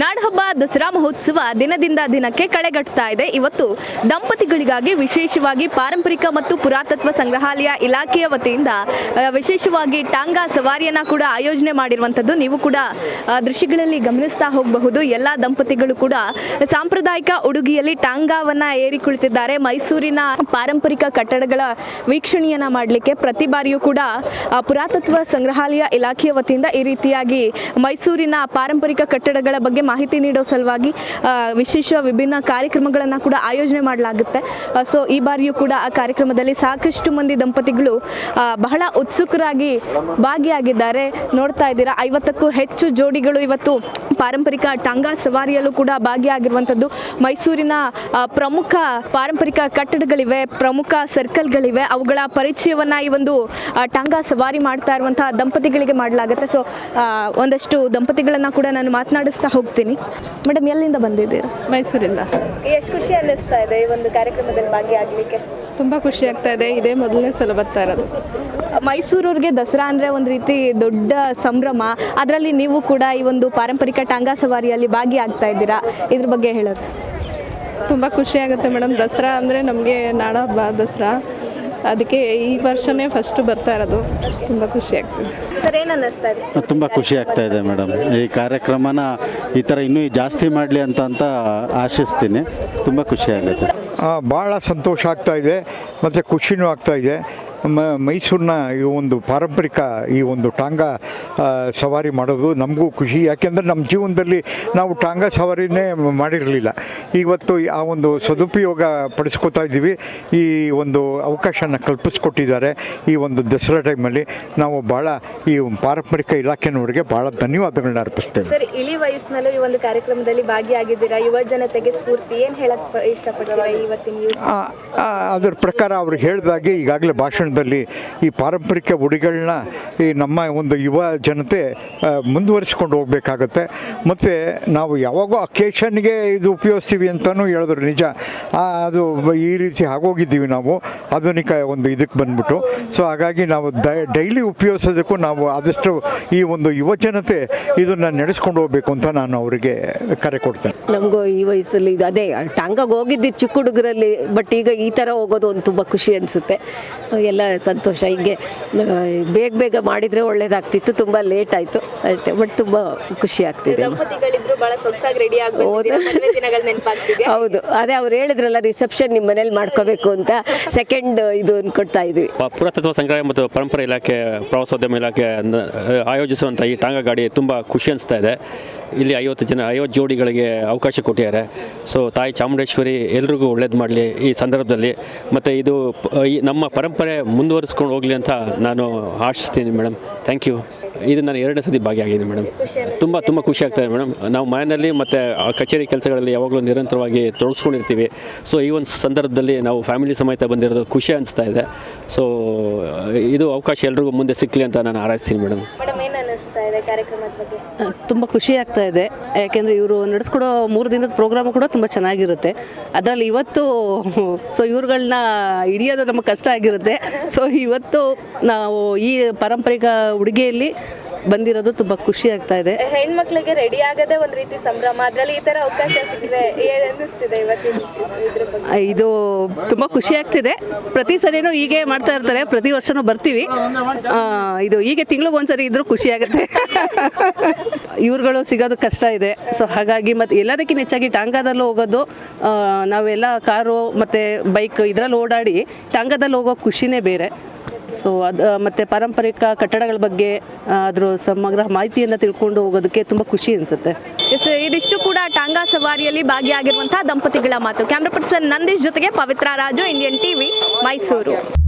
ನಾಡಹಬ್ಬ ದಸರಾ ಮಹೋತ್ಸವ ದಿನದಿಂದ ದಿನಕ್ಕೆ ಕಳೆಗಟ್ತಾ ಇದೆ. ಇವತ್ತು ದಂಪತಿಗಳಿಗಾಗಿ ವಿಶೇಷವಾಗಿ ಪಾರಂಪರಿಕ ಮತ್ತು ಪುರಾತತ್ವ ಸಂಗ್ರಹಾಲಯ ಇಲಾಖೆಯ ವತಿಯಿಂದ ವಿಶೇಷವಾಗಿ ಟಾಂಗಾ ಸವಾರಿಯನ್ನ ಕೂಡ ಆಯೋಜನೆ ಮಾಡಿರುವಂಥದ್ದು. ನೀವು ಕೂಡ ದೃಶ್ಯಗಳಲ್ಲಿ ಗಮನಿಸ್ತಾ ಹೋಗಬಹುದು. ಎಲ್ಲ ದಂಪತಿಗಳು ಕೂಡ ಸಾಂಪ್ರದಾಯಿಕ ಉಡುಗಿಯಲ್ಲಿ ಟಾಂಗಾವನ್ನ ಏರಿ ಕುಳಿತಿದ್ದಾರೆ. ಮೈಸೂರಿನ ಪಾರಂಪರಿಕ ಕಟ್ಟಡಗಳ ವೀಕ್ಷಣೆಯನ್ನ ಮಾಡಲಿಕ್ಕೆ ಪ್ರತಿ ಬಾರಿಯೂ ಕೂಡ ಪುರಾತತ್ವ ಸಂಗ್ರಹಾಲಯ ಇಲಾಖೆಯ ವತಿಯಿಂದ ಈ ರೀತಿಯಾಗಿ ಮೈಸೂರಿನ ಪಾರಂಪರಿಕ ಕಟ್ಟಡಗಳ ಬಗ್ಗೆ ಮಾಹಿತಿ ನೀಡೋ ಸಲುವಾಗಿ ವಿಶೇಷ ವಿಭಿನ್ನ ಕಾರ್ಯಕ್ರಮಗಳನ್ನು ಕೂಡ ಆಯೋಜನೆ ಮಾಡಲಾಗುತ್ತೆ. ಸೊ ಈ ಬಾರಿಯೂ ಕೂಡ ಆ ಕಾರ್ಯಕ್ರಮದಲ್ಲಿ ಸಾಕಷ್ಟು ಮಂದಿ ದಂಪತಿಗಳು ಬಹಳ ಉತ್ಸುಕರಾಗಿ ಭಾಗಿಯಾಗಿದ್ದಾರೆ. ನೋಡ್ತಾ ಇದ್ದೀರಾ, ಐವತ್ತಕ್ಕೂ ಹೆಚ್ಚು ಜೋಡಿಗಳು ಇವತ್ತು ಪಾರಂಪರಿಕ ಟಾಂಗಾ ಸವಾರಿಯಲ್ಲೂ ಕೂಡ ಭಾಗಿಯಾಗಿರುವಂಥದ್ದು. ಮೈಸೂರಿನ ಪ್ರಮುಖ ಪಾರಂಪರಿಕ ಕಟ್ಟಡಗಳಿವೆ, ಪ್ರಮುಖ ಸರ್ಕಲ್ಗಳಿವೆ. ಅವುಗಳ ಪರಿಚಯವನ್ನು ಈ ಒಂದು ಟಂಗಾ ಸವಾರಿ ಮಾಡ್ತಾ ಇರುವಂತಹ ದಂಪತಿಗಳಿಗೆ ಮಾಡಲಾಗುತ್ತೆ. ಸೊ ಒಂದಷ್ಟು ದಂಪತಿಗಳನ್ನ ಕೂಡ ನಾನು ಮಾತನಾಡಿಸ್ತಾ ಹೋಗ್ತೀನಿ. ಮೇಡಮ್ ಎಲ್ಲಿಂದ ಬಂದಿದ್ದೀರಾ? ಮೈಸೂರಿಂದ. ಎಷ್ಟು ಖುಷಿ ಅನ್ನಿಸ್ತಾ ಇದೆ ಈ ಒಂದು ಕಾರ್ಯಕ್ರಮದಲ್ಲಿ ಭಾಗಿಯಾಗಲಿಕ್ಕೆ? ತುಂಬ ಖುಷಿ ಆಗ್ತಾ ಇದೆ. ಇದೇ ಮೊದಲನೇ ಸಲ ಬರ್ತಾ ಇರೋದು. ಮೈಸೂರವ್ರಿಗೆ ದಸರಾ ಅಂದರೆ ಒಂದು ರೀತಿ ದೊಡ್ಡ ಸಂಭ್ರಮ. ಅದರಲ್ಲಿ ನೀವು ಕೂಡ ಈ ಒಂದು ಪಾರಂಪರಿಕ ಟಾಂಗಾ ಸವಾರಿಯಲ್ಲಿ ಭಾಗಿಯಾಗ್ತಾ ಇದ್ದೀರಾ? ಇದ್ರ ಬಗ್ಗೆ ಹೇಳೋದು. ತುಂಬ ಖುಷಿ ಆಗುತ್ತೆ ಮೇಡಮ್. ದಸರಾ ಅಂದರೆ ನಮಗೆ ನಾಡ ಹಬ್ಬ ದಸರಾ. ಅದಕ್ಕೆ ಈ ವರ್ಷನೇ ಫಸ್ಟ್ ಬರ್ತಾ ಇರೋದು. ತುಂಬ ಖುಷಿ ಆಗ್ತದೆ. ಸರ್ ಏನು ಅನ್ನಿಸ್ತಾ ಇದೆ? ತುಂಬ ಖುಷಿ ಆಗ್ತಾ ಇದೆ ಮೇಡಮ್. ಈ ಕಾರ್ಯಕ್ರಮನ ಈ ಥರ ಇನ್ನೂ ಜಾಸ್ತಿ ಮಾಡಲಿ ಅಂತ ಅಂತ ಆಶಿಸ್ತೀನಿ. ತುಂಬ ಖುಷಿ ಆಗುತ್ತೆ. ಭಾಳ ಸಂತೋಷ ಆಗ್ತಾ ಇದೆ. ಮತ್ತು ಖುಷಿನೂ ಆಗ್ತಾ ಇದೆ. ಮ ಮೈಸೂರಿನ ಈ ಒಂದು ಪಾರಂಪರಿಕ ಈ ಒಂದು ಟಾಂಗಾ ಸವಾರಿ ಮಾಡೋದು ನಮಗೂ ಖುಷಿ. ಯಾಕೆಂದರೆ ನಮ್ಮ ಜೀವನದಲ್ಲಿ ನಾವು ಟಾಂಗ ಸವಾರಿನೇ ಮಾಡಿರಲಿಲ್ಲ. ಇವತ್ತು ಆ ಒಂದು ಸದುಪಯೋಗ ಪಡಿಸ್ಕೊತಾ ಇದ್ದೀವಿ. ಈ ಒಂದು ಅವಕಾಶನ ಕಲ್ಪಿಸ್ಕೊಟ್ಟಿದ್ದಾರೆ ಈ ಒಂದು ದಸರಾ ಟೈಮಲ್ಲಿ. ನಾವು ಭಾಳ ಈ ಪಾರಂಪರಿಕ ಇಲಾಖೆನವರಿಗೆ ಭಾಳ ಧನ್ಯವಾದಗಳನ್ನ ಅರ್ಪಿಸ್ತೇವೆ. ಸರ್ ಇಳಿ ವಯಸ್ಸಿನಲ್ಲೂ ಈ ಒಂದು ಕಾರ್ಯಕ್ರಮದಲ್ಲಿ ಭಾಗಿಯಾಗಿದ್ದೀರಾ? ಯುವ ಜನತೆಗೆ ಸ್ಫೂರ್ತಿ ಏನು ಹೇಳಕ್ಕೆ ಇಷ್ಟಪಡ್ತೀರಾ ಇವತ್ತಿನ ಅದರ ಪ್ರಕಾರ ಅವರು ಹೇಳಿದಾಗೆ ಈಗಾಗಲೇ ಭಾಷಣದಲ್ಲಿ ಈ ಪಾರಂಪರಿಕ ಉಡಿಗಳನ್ನ ಈ ನಮ್ಮ ಒಂದು ಯುವ ಜನತೆ ಮುಂದುವರಿಸ್ಕೊಂಡು ಹೋಗಬೇಕಾಗತ್ತೆ. ಮತ್ತು ನಾವು ಯಾವಾಗೋ ಅಕೇಶನ್ಗೆ ಇದು ಉಪಯೋಗಿಸ್ತೀವಿ ಅಂತಲೂ ಹೇಳಿದ್ರು, ನಿಜ. ಅದು ಈ ರೀತಿ ಆಗೋಗಿದ್ದೀವಿ ನಾವು. ಆಧುನಿಕ ಒಂದು ಇದಕ್ಕೆ ಬಂದ್ಬಿಟ್ಟು. ಸೊ ಹಾಗಾಗಿ ನಾವು ಡೈಲಿ ಉಪಯೋಗಿಸೋದಕ್ಕೂ ನಾವು ಆದಷ್ಟು ಈ ಒಂದು ಯುವ ಜನತೆ ಇದನ್ನು ನಡೆಸ್ಕೊಂಡು ಹೋಗಬೇಕು ಅಂತ ನಾನು ಅವರಿಗೆ ಕರೆ ಕೊಡ್ತೇನೆ. ನಮಗೂ ಈ ವಯಸ್ಸಲ್ಲಿ ಇದು ಅದೇ, ಟಾಂಗಾಗ ಹೋಗಿದ್ದು ಚಿಕ್ಕ ಹುಡುಗರಲ್ಲಿ, ಬಟ್ ಈಗ ಈ ಥರ ಹೋಗೋದು ಒಂದು ತುಂಬ ಖುಷಿ ಅನಿಸುತ್ತೆ. ಎಲ್ಲ ಸಂತೋಷ. ಹಿಂಗೆ ಬೇಗ ಬೇಗ ಮಾಡಿದರೆ ಒಳ್ಳೇದಾಗ್ತಿತ್ತು ತುಂಬ ಲೇಟ್ ಆಯಿತು ಅಷ್ಟೇ ಬಟ್ ತುಂಬ ಖುಷಿ ಆಗ್ತಿದೆ. ಬಹಳ ಸೊಗಸಾಗಿ ರೆಡಿ ಹೌದು. ದಿನಗಳು ನೆನಪಾಗ್ತಿದೆ ಹೌದು. ಅದೇ ಅವ್ರು ಹೇಳಿದ್ರಲ್ಲ ರಿಸೆಪ್ಷನ್ ನಿಮ್ಮ ಮನೇಲಿ ಮಾಡ್ಕೋಬೇಕು ಅಂತ ಸೆಕೆಂಡ್ ಇದು ಅನ್ಕೊಡ್ತಾ ಇದ್ವಿ. ಪ- ಪುರಾತತ್ವ ಸಂಗ್ರಹ ಮತ್ತು ಪರಂಪರೆ ಇಲಾಖೆ ಪ್ರವಾಸೋದ್ಯಮ ಇಲಾಖೆ ಆಯೋಜಿಸುವಂತ ಆಯೋಜಿಸುವಂಥ ಈ ಟಾಂಗ ಗಾಡಿ ತುಂಬ ಖುಷಿ ಅನಿಸ್ತಾ ಇದೆ. ಇಲ್ಲಿ ಐವತ್ತು ಜನ ಐವತ್ತು ಜೋಡಿಗಳಿಗೆ ಅವಕಾಶ ಕೊಟ್ಟಿದ್ದಾರೆ. ಸೊ ತಾಯಿ ಚಾಮುಂಡೇಶ್ವರಿ ಎಲ್ರಿಗೂ ಒಳ್ಳೇದು ಮಾಡಲಿ ಈ ಸಂದರ್ಭದಲ್ಲಿ. ಮತ್ತು ಇದು ಪ- ಈ ನಮ್ಮ ಪರಂಪರೆ ಮುಂದುವರಿಸ್ಕೊಂಡು ಹೋಗಲಿ ಅಂತ ನಾನು ಆಶಿಸ್ತೀನಿ ಮೇಡಮ್. ಥ್ಯಾಂಕ್ ಯು ಇದು ನಾನು ಎರಡನೇ ಸತಿ ಭಾಗಿಯಾಗಿದೆ ಮೇಡಮ್. ತುಂಬ ತುಂಬ ಖುಷಿ ಆಗ್ತಾಯಿದೆ ಮೇಡಮ್. ನಾವು ಮನೆಯಲ್ಲಿ ಮತ್ತು ಕಚೇರಿ ಕೆಲಸಗಳಲ್ಲಿ ಯಾವಾಗಲೂ ನಿರಂತರವಾಗಿ ತೊಡಗಿಸ್ಕೊಂಡಿರ್ತೀವಿ. ಸೊ ಈ ಒಂದು ಸಂದರ್ಭದಲ್ಲಿ ನಾವು ಫ್ಯಾಮಿಲಿ ಸಮೇತ ಬಂದಿರೋದು ಖುಷಿ ಅನಿಸ್ತಾ ಇದೆ. ಸೊ ಇದು ಅವಕಾಶ ಎಲ್ರಿಗೂ ಮುಂದೆ ಸಿಕ್ಕಲಿ ಅಂತ ನಾನು ಹಾರೈಸ್ತೀನಿ ಮೇಡಮ್ ಮೇಡಮ್ ಏನು ಅನ್ನಿಸ್ತಾ ಇದೆ ಕಾರ್ಯಕ್ರಮದ ಬಗ್ಗೆ? ತುಂಬ ಖುಷಿ ಆಗ್ತಾ ಇದೆ. ಯಾಕೆಂದರೆ ಇವರು ನಡೆಸ್ಕೊಡೋ ಮೂರು ದಿನದ ಪ್ರೋಗ್ರಾಮ್ ಕೂಡ ತುಂಬ ಚೆನ್ನಾಗಿರುತ್ತೆ. ಅದರಲ್ಲಿ ಇವತ್ತು ಸೊ ಇವ್ರುಗಳನ್ನ ಹಿಡಿಯೋದು ನಮಗೆ ಕಷ್ಟ ಆಗಿರುತ್ತೆ. ಸೊ ಇವತ್ತು ನಾವು ಈ ಪಾರಂಪರಿಕ ಉಡುಗೆಯಲ್ಲಿ ಬಂದಿರೋದು ತುಂಬ ಖುಷಿ ಆಗ್ತಾ ಇದೆ. ಹೆಣ್ಮಕ್ಳಿಗೆ ರೆಡಿ ಆಗದೆ ಒಂದ್ ರೀತಿ ಸಂಭ್ರಮ ಅದ್ರಲ್ಲಿ ಈ ತರ ಅವಕಾಶ ಸಿಕ್ಕಿದ್ರೆ ಏನ್ ಇವತ್ತಿನ ಇದ್ರ ಬಗ್ಗೆ? ಇದು ತುಂಬ ಖುಷಿ ಆಗ್ತಿದೆ. ಪ್ರತಿ ಸರಿನೂ ಹೀಗೆ ಮಾಡ್ತಾ ಇರ್ತಾರೆ ಪ್ರತಿ ವರ್ಷನೂ ಬರ್ತೀವಿ. ಆ, ಇದು ಹೀಗೆ ತಿಂಗ್ಳಿಗೆ ಒಂದ್ಸರಿ ಇದ್ರೂ ಖುಷಿ ಆಗುತ್ತೆ. ಇವ್ರುಗಳು ಸಿಗೋದು ಕಷ್ಟ ಇದೆ. ಸೊ ಹಾಗಾಗಿ ಮತ್ತೆ ಎಲ್ಲದಕ್ಕಿಂತ ಹೆಚ್ಚಾಗಿ ಟಾಂಗಾದಲ್ಲೂ ಹೋಗೋದು ಆ, ನಾವೆಲ್ಲ ಕಾರು ಮತ್ತು ಬೈಕ್ ಇದರಲ್ಲಿ ಓಡಾಡಿ ಟಾಂಗಾದಲ್ಲಿ ಹೋಗೋ ಖುಷಿನೇ ಬೇರೆ. ಸೊ ಅದು ಮತ್ತು ಪಾರಂಪರಿಕ ಕಟ್ಟಡಗಳ ಬಗ್ಗೆ ಅದ್ರ ಸಮಗ್ರ ಮಾಹಿತಿಯನ್ನು ತಿಳ್ಕೊಂಡು ಹೋಗೋದಕ್ಕೆ ತುಂಬ ಖುಷಿ ಅನಿಸುತ್ತೆ. ಎಸ್ ಇದಿಷ್ಟು ಕೂಡ ಟಾಂಗಾ ಸವಾರಿಯಲ್ಲಿ ಭಾಗಿಯಾಗಿರುವಂತಹ ದಂಪತಿಗಳ ಮಾತು. ಕ್ಯಾಮ್ರಾ ಪರ್ಸನ್ ನಂದೀಶ್ ಜೊತೆಗೆ ಪವಿತ್ರ ರಾಜು ಇಂಡಿಯನ್ ಟಿವಿ ಮೈಸೂರು